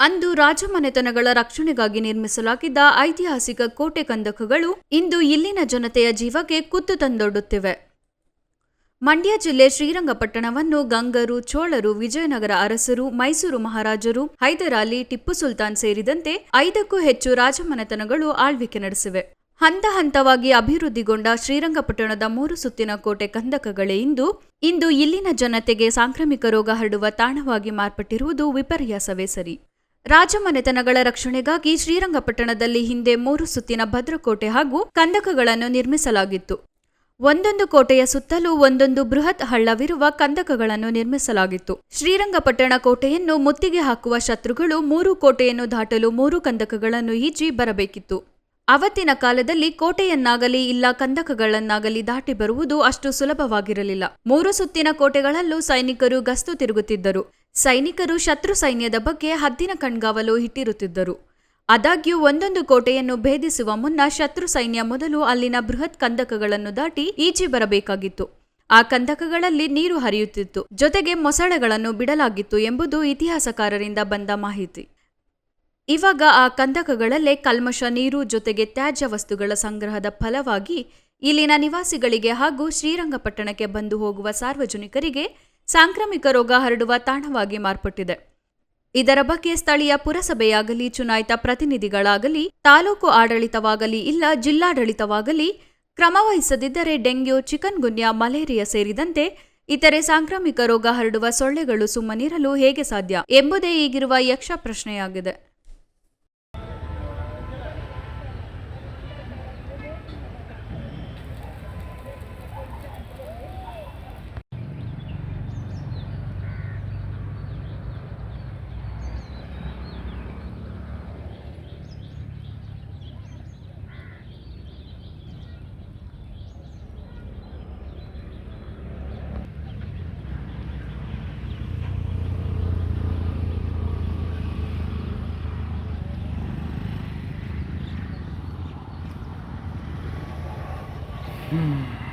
ಅಂದು ರಾಜಮನೆತನಗಳ ರಕ್ಷಣೆಗಾಗಿ ನಿರ್ಮಿಸಲಾಗಿದ್ದ ಐತಿಹಾಸಿಕ ಕೋಟೆ ಕಂದಕಗಳು ಇಂದು ಇಲ್ಲಿನ ಜನತೆಯ ಜೀವಕ್ಕೆ ಕುತ್ತು ತಂದೊಡ್ಡುತ್ತಿವೆ. ಮಂಡ್ಯ ಜಿಲ್ಲೆ ಶ್ರೀರಂಗಪಟ್ಟಣವನ್ನು ಗಂಗರು, ಚೋಳರು, ವಿಜಯನಗರ ಅರಸರು, ಮೈಸೂರು ಮಹಾರಾಜರು ಹೈದರಾಲಿ ಟಿಪ್ಪು ಸುಲ್ತಾನ್ ಸೇರಿದಂತೆ ಐದಕ್ಕೂ ಹೆಚ್ಚು ರಾಜಮನೆತನಗಳು ಆಳ್ವಿಕೆ ನಡೆಸಿವೆ. ಹಂತ ಹಂತವಾಗಿ ಅಭಿವೃದ್ಧಿಗೊಂಡ ಶ್ರೀರಂಗಪಟ್ಟಣದ ಮೂರು ಸುತ್ತಿನ ಕೋಟೆ ಕಂದಕಗಳೇ ಇಂದು ಇಂದು ಇಲ್ಲಿನ ಜನತೆಗೆ ಸಾಂಕ್ರಾಮಿಕ ರೋಗ ಹರಡುವ ತಾಣವಾಗಿ ಮಾರ್ಪಟ್ಟಿರುವುದು ವಿಪರ್ಯಾಸವೇ ಸರಿ. ರಾಜಮನೆತನಗಳ ರಕ್ಷಣೆಗಾಗಿ ಶ್ರೀರಂಗಪಟ್ಟಣದಲ್ಲಿ ಹಿಂದೆ ಮೂರು ಸುತ್ತಿನ ಭದ್ರಕೋಟೆ ಹಾಗೂ ಕಂದಕಗಳನ್ನು ನಿರ್ಮಿಸಲಾಗಿತ್ತು. ಒಂದೊಂದು ಕೋಟೆಯ ಸುತ್ತಲೂ ಒಂದೊಂದು ಬೃಹತ್ ಹಳ್ಳವಿರುವ ಕಂದಕಗಳನ್ನು ನಿರ್ಮಿಸಲಾಗಿತ್ತು. ಶ್ರೀರಂಗಪಟ್ಟಣ ಕೋಟೆಯನ್ನು ಮುತ್ತಿಗೆ ಹಾಕುವ ಶತ್ರುಗಳು ಮೂರು ಕೋಟೆಯನ್ನು ದಾಟಲು ಮೂರು ಕಂದಕಗಳನ್ನು ಈಜಿ ಬರಬೇಕಿತ್ತು. ಅವತ್ತಿನ ಕಾಲದಲ್ಲಿ ಕೋಟೆಯನ್ನಾಗಲಿ ಇಲ್ಲ ಕಂದಕಗಳನ್ನಾಗಲಿ ದಾಟಿ ಬರುವುದು ಅಷ್ಟು ಸುಲಭವಾಗಿರಲಿಲ್ಲ. ಮೂರು ಸುತ್ತಿನ ಕೋಟೆಗಳಲ್ಲೂ ಸೈನಿಕರು ಗಸ್ತು ತಿರುಗುತ್ತಿದ್ದರು. ಸೈನಿಕರು ಶತ್ರು ಸೈನ್ಯದ ಬಗ್ಗೆ ಹದ್ದಿನ ಕಣ್ಗಾವಲು ಇಟ್ಟಿರುತ್ತಿದ್ದರು. ಆದಾಗ್ಯೂ ಒಂದೊಂದು ಕೋಟೆಯನ್ನು ಭೇದಿಸುವ ಮುನ್ನ ಶತ್ರು ಸೈನ್ಯ ಮೊದಲು ಅಲ್ಲಿನ ಬೃಹತ್ ಕಂದಕಗಳನ್ನು ದಾಟಿ ಈಚೆ ಬರಬೇಕಾಗಿತ್ತು. ಆ ಕಂದಕಗಳಲ್ಲಿ ನೀರು ಹರಿಯುತ್ತಿತ್ತು. ಜೊತೆಗೆ ಮೊಸಳೆಗಳನ್ನು ಬಿಡಲಾಗಿತ್ತು ಎಂಬುದು ಇತಿಹಾಸಕಾರರಿಂದ ಬಂದ ಮಾಹಿತಿ. ಇವಾಗ ಆ ಕಂದಕಗಳಲ್ಲೇ ಕಲ್ಮಶ ನೀರು ಜೊತೆಗೆ ತ್ಯಾಜ್ಯ ವಸ್ತುಗಳ ಸಂಗ್ರಹದ ಫಲವಾಗಿ ಇಲ್ಲಿನ ನಿವಾಸಿಗಳಿಗೆ ಹಾಗೂ ಶ್ರೀರಂಗಪಟ್ಟಣಕ್ಕೆ ಬಂದು ಹೋಗುವ ಸಾರ್ವಜನಿಕರಿಗೆ ಸಾಂಕ್ರಾಮಿಕ ರೋಗ ಹರಡುವ ತಾಣವಾಗಿ ಮಾರ್ಪಟ್ಟಿದೆ. ಇದರ ಬಗ್ಗೆ ಸ್ಥಳೀಯ ಪುರಸಭೆಯಾಗಲಿ, ಚುನಾಯಿತ ಪ್ರತಿನಿಧಿಗಳಾಗಲಿ, ತಾಲೂಕು ಆಡಳಿತವಾಗಲಿ ಇಲ್ಲ ಜಿಲ್ಲಾಡಳಿತವಾಗಲಿ ಕ್ರಮವಹಿಸದಿದ್ದರೆ ಡೆಂಗ್ಯೂ ಚಿಕನ್ ಗುನ್ಯಾ ಮಲೇರಿಯಾ ಸೇರಿದಂತೆ ಇತರೆ ಸಾಂಕ್ರಾಮಿಕ ರೋಗ ಹರಡುವ ಸೊಳ್ಳೆಗಳು ಸುಮ್ಮನಿರಲು ಹೇಗೆ ಸಾಧ್ಯ ಎಂಬುದೇ ಈಗಿರುವ ಯಕ್ಷ ಪ್ರಶ್ನೆಯಾಗಿದೆ. 嗯。